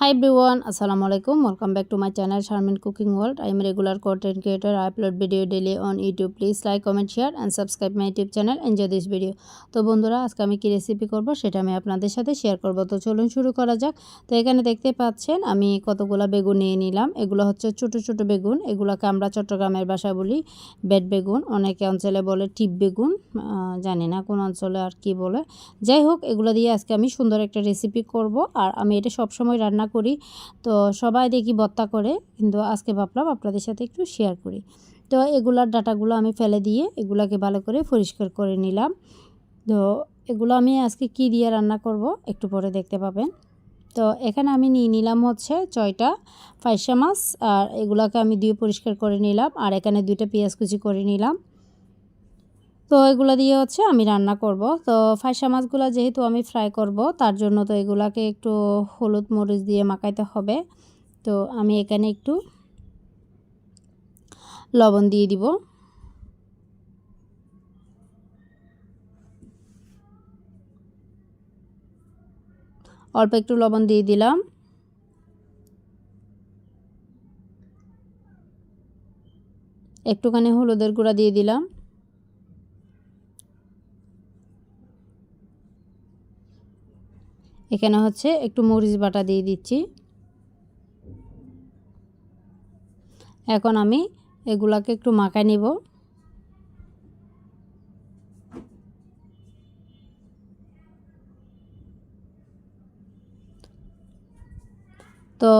High everyone আসসালামু আলাইকুম welcome back to my channel Sharmin cooking world I am regular content creator I upload video daily on YouTube please like comment share and subscribe my YouTube channel enjoy this video তো বন্ধুরা, আজকে আমি কী recipe করব সেটা আমি আপনাদের সাথে share করব। তো চলুন শুরু করা যাক। তো এখানে দেখতে পাচ্ছেন, আমি কতগুলো বেগুন নিয়ে নিলাম। এগুলো হচ্ছে ছোটো ছোটো বেগুন। এগুলোকে আমরা চট্টগ্রামের বাসা বলি বেড বেগুন। অনেকে অঞ্চলে বলে টিপ বেগুন। জানি না কোন অঞ্চলে আর কি বলে। যাই হোক, এগুলো দিয়ে আজকে আমি সুন্দর একটা রেসিপি করব। আর আমি এটা সবসময় রান্না করি। তো সবাই দেখি বত্তা করে, কিন্তু আজকে ভাবলাম আপনাদের সাথে একটু শেয়ার করি। তো এগুলার ডাটাগুলো আমি ফেলে দিয়ে এগুলাকে ভালো করে পরিষ্কার করে নিলাম। তো এগুলো আমি আজকে কি দিয়ে রান্না করব একটু পরে দেখতে পাবেন। তো এখানে আমি নিয়ে নিলাম হচ্ছে ছয়টা ফাইসা মাছ, আর এগুলাকে আমি দিয়ে পরিষ্কার করে নিলাম, আর এখানে দুইটা পেঁয়াজ কুচি করে নিলাম। তো এগুলো দিয়ে হচ্ছে আমি রান্না করব। তো ফাইসা মাছগুলো যেহেতু আমি ফ্রাই করব, তার জন্য তো এগুলাকে একটু হলুদ মরিচ দিয়ে মাখাইতে হবে। তো আমি এখানে একটু লবণ দিয়ে দিব। অল্প একটু লবণ দিয়ে দিলাম। একটুখানি হলুদের গুঁড়া দিয়ে দিলাম। এখানে হচ্ছে একটু মরিচ বাটা দিয়ে দিচ্ছি। এখন আমি এগুলাকে একটু মাখায় নিব। তো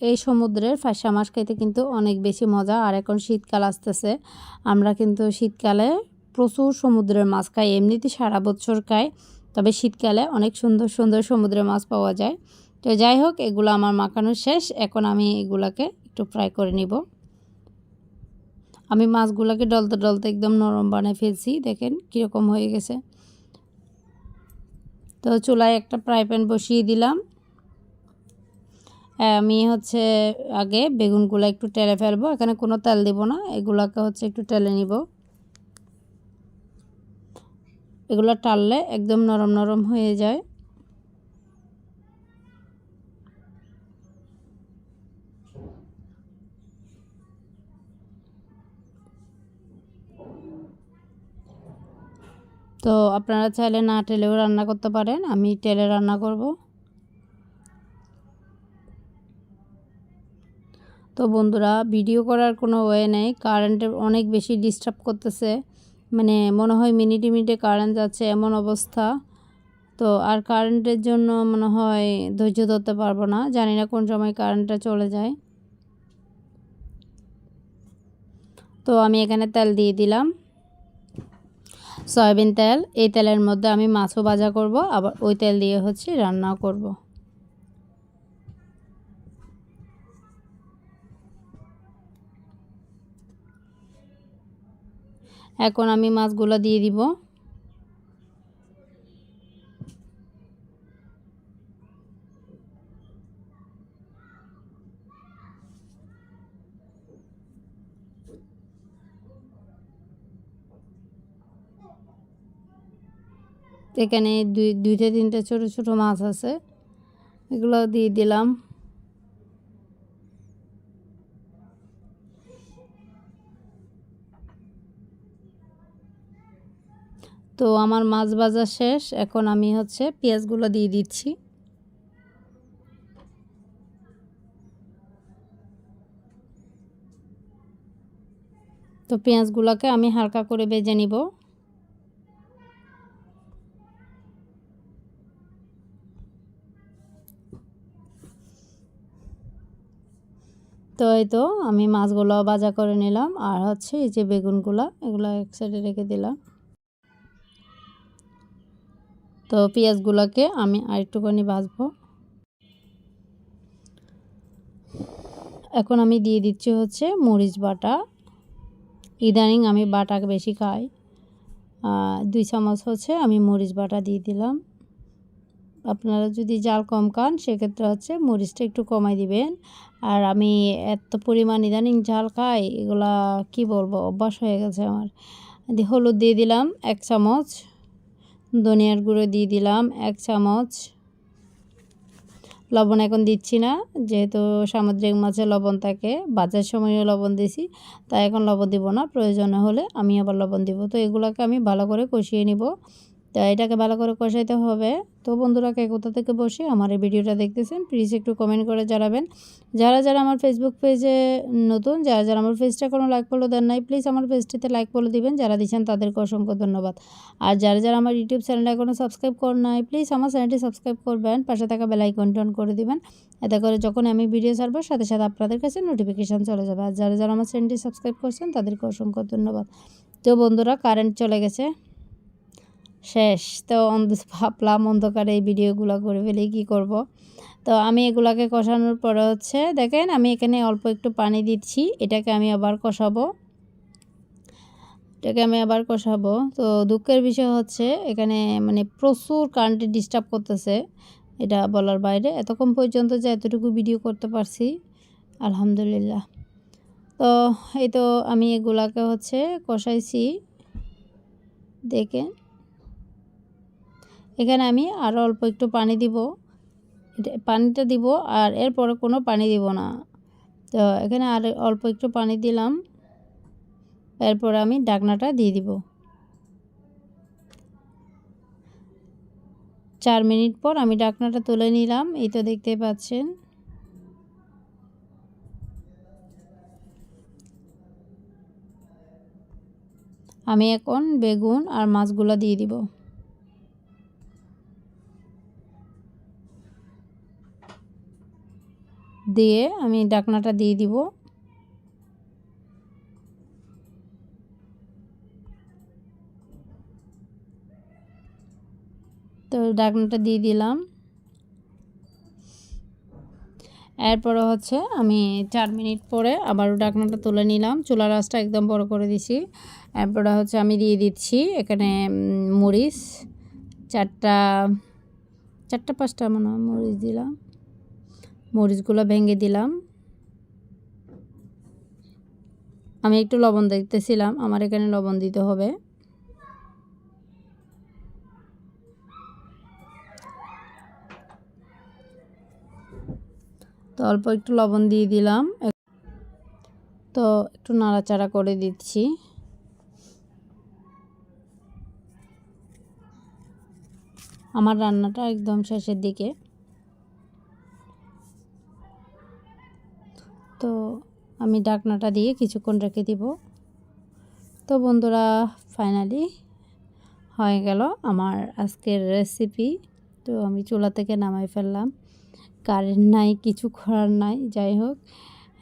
এই সমুদ্রের ফাঁসা মাছ খাইতে কিন্তু অনেক বেশি মজা, আর এখন শীতকাল আসতেছে। আমরা কিন্তু শীতকালে প্রচুর সমুদ্রের মাছ খাই, এমনিতে সারা বছর খাই। তবে শীতকালে অনেক সুন্দর সুন্দর সমুদ্রে মাছ পাওয়া যায়। তো যাই হোক, এগুলো আমার মাখানো শেষ। এখন আমি এগুলাকে একটু ফ্রাই করে নিব। আমি মাছগুলোকে ডলতে ডলতে একদম নরম বানিয়ে ফেলছি। দেখেন কীরকম হয়ে গেছে। তো চুলায় একটা ফ্রাই প্যান বসিয়ে দিলাম। আমি হচ্ছে আগে বেগুনগুলো একটু টেলে ফেলব। এখানে কোনো তেল দেব না। এগুলোকে হচ্ছে একটু টেলে নিব। এগুলো টাললে একদম নরম নরম হয়ে যায়। তো আপনারা চাইলে না টেলেও রান্না করতে পারেন, আমি টেলে রান্না করব। তো বন্ধুরা, ভিডিও করার কোনো ওয়ে নেই, কারেন্টের অনেক বেশি ডিস্টার্ব করতেছে। মানে মনে হয় মিনিটে মিনিটে কারেন্ট যাচ্ছে, এমন অবস্থা। তো আর কারেন্টের জন্য মনে হয় ধৈর্য ধরতে পারব না। জানি না কোন সময় কারেন্টটা চলে যায়। তো আমি এখানে তেল দিয়ে দিলাম। সয়াবিন তেল, এই তেলের মধ্যে আমি মাছও ভাজা করব, আবার ওই তেল দিয়ে হচ্ছে রান্নাও করব। এখন আমি মাছগুলো দিয়ে দিব। এখানে দুই, দুইটা, তিনটা ছোটো ছোটো মাছ আছে। এগুলো দিয়ে দিলাম। তো আমার মাছ ভাজা শেষ। এখন আমি হচ্ছে পেঁয়াজগুলো দিয়ে দিচ্ছি। তো পেঁয়াজগুলোকে আমি হালকা করে বেজে নিব। তো এই তো আমি মাছগুলো ভাজা করে নিলাম। আর হচ্ছে এই যে বেগুনগুলো, এগুলো এক সাইডে রেখে দিলাম। তো পেঁয়াজগুলোকে আমি আরেকটুখানি ভাজবো। এখন আমি দিয়ে দিচ্ছি হচ্ছে মরিচ বাটা। ইদানিং আমি বাটা বেশি খাই। দুই চামচ হচ্ছে আমি মরিচ বাটা দিয়ে দিলাম। আপনারা যদি জাল কম খান, সেক্ষেত্রে হচ্ছে মরিচটা একটু কমাই দিবেন। আর আমি এত পরিমাণ ইদানিং ঝাল খাই, এগুলা কি বলব? অভ্যাস হয়ে গেছে আমার। হলুদ দিয়ে দিলাম এক চামচ। ধনিয়ার গুঁড়ো দিয়ে দিলাম, এক চামচ। লবণ এখন দিচ্ছি না, যেহেতু সামুদ্রিক মাছে লবণ থাকে, বাজার সময়ও লবণ দিছি, তাই এখন লবণ দিব না, প্রয়োজন হলে আমি আবার লবণ দিব। তো এগুলোকে আমি ভালো করে কষিয়ে নিব। তো এটাকে ভালো করে কষাইতে হবে। তো বন্ধুরা, কে কোথা থেকে বসে আমার এই ভিডিওটা দেখতেছেন প্লিজ একটু কমেন্ট করে জানাবেন। যারা যারা আমার ফেসবুক পেজে নতুন, যারা যারা আমার পেজটা কোনো লাইক ফলো দেন নাই প্লিজ আমার পেজটিতে লাইক ফলো দিবেন, যারা দিচ্ছেন তাদেরকে অসংখ্য ধন্যবাদ। আর যারা যারা আমার ইউটিউব চ্যানেলে এখনও সাবস্ক্রাইব করেন নাই প্লিজ আমার চ্যানেলটি সাবস্ক্রাইব করবেন, পাশে থাকা বেলাইকন টন করে দিবেন। এতে করে যখন আমি ভিডিও ছাড়বো, সাথে সাথে আপনাদের কাছে নোটিফিকেশান চলে যাবে। আর যারা যারা আমার চ্যানেলটি সাবস্ক্রাইব করছেন, তাদেরকে অসংখ্য ধন্যবাদ। তো বন্ধুরা কারেন্ট চলে গেছে। শেষ। তো অন্ধ, ভাবলাম অন্ধকারে এই ভিডিওগুলো করে ফেলে, কী করব। তো আমি এগুলাকে কষানোর পরে হচ্ছে, দেখেন আমি এখানে অল্প একটু পানি দিচ্ছি, এটাকে আমি আবার কষাবো। এটাকে আমি আবার কষাবো। তো দুঃখের বিষয় হচ্ছে, এখানে মানে প্রচুর কারেন্টে ডিস্টার্ব করতেছে, এটা বলার বাইরে। এতক্ষণ পর্যন্ত যে এতটুকু ভিডিও করতে পারছি, আলহামদুলিল্লাহ। তো এই তো আমি এগুলাকে হচ্ছে কষাইছি, দেখেন। এখানে আমি আরও অল্প একটু পানি দিব। পানিটা দিব আর এরপরে কোনো পানি দিব না। তো এখানে আর অল্প একটু পানি দিলাম। এরপরে আমি ডাকনাটা দিয়ে দিব। চার মিনিট পর আমি ডাকনাটা তুলে নিলাম। এই তো দেখতে পাচ্ছেন। আমি এখন বেগুন আর মাছগুলো দিয়ে দিব। দিয়ে আমি ডাকনাটা দিয়ে দিব। তো ডাকনাটা দিয়ে দিলাম। এরপরে হচ্ছে আমি চার মিনিট পরে আবারও ডাকনাটা তুলে নিলাম। চুলা রাসটা একদম বড় করে দিছি। এরপরে হচ্ছে আমি দিয়ে দিচ্ছি এখানে মরিচ। চারটা চারটা পাঁচটা মনে হয় মরিচ দিলাম। মরিচগুলো ভেঙে দিলাম। আমি একটু লবণ দেখতেছিলাম আমার এখানে লবণ দিতে হবে। তো অল্প একটু লবণ দিয়ে দিলাম। তো একটু নাড়াচাড়া করে দিচ্ছি। আমার রান্নাটা একদম শেষের দিকে। আমি ডাকনাটা দিয়ে কিছুক্ষণ রেখে দিব। তো বন্ধুরা ফাইনালি হয়ে গেল আমার আজকের রেসিপি তো আমি চুলা থেকে নামাই ফেললাম। কারেন্ট নাই, কিছু করার নাই, যাই হোক।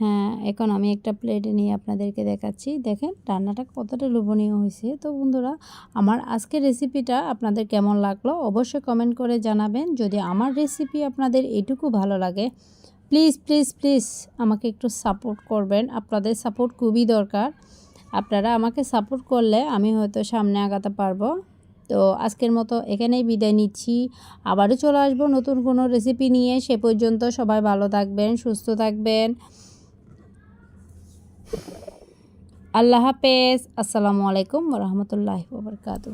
হ্যাঁ এখন আমি একটা প্লেটে নিয়ে আপনাদেরকে দেখাচ্ছি। দেখেন, রান্নাটা কতটা লোভনীয় হয়েছে। তো বন্ধুরা, আমার আজকের রেসিপিটা আপনাদের কেমন লাগল অবশ্যই কমেন্ট করে জানাবেন। যদি আমার রেসিপি আপনাদের এটুকু ভালো লাগে প্লিজ প্লিজ প্লিজ, আমাকে একটু সাপোর্ট করবেন। আপনাদের সাপোর্ট খুবই দরকার। আপনারা আমাকে সাপোর্ট করলে আমি হয়তো সামনে আগাতে পারব। তো আজকের মতো এখানেই বিদায় নিচ্ছি। আবারও চলে আসব নতুন কোনো রেসিপি নিয়ে। সে পর্যন্ত সবাই ভালো থাকবেন, সুস্থ থাকবেন। আল্লাহ হাফেজ। আসসালামু আলাইকুম রহমতুল্লাহ বরকাতু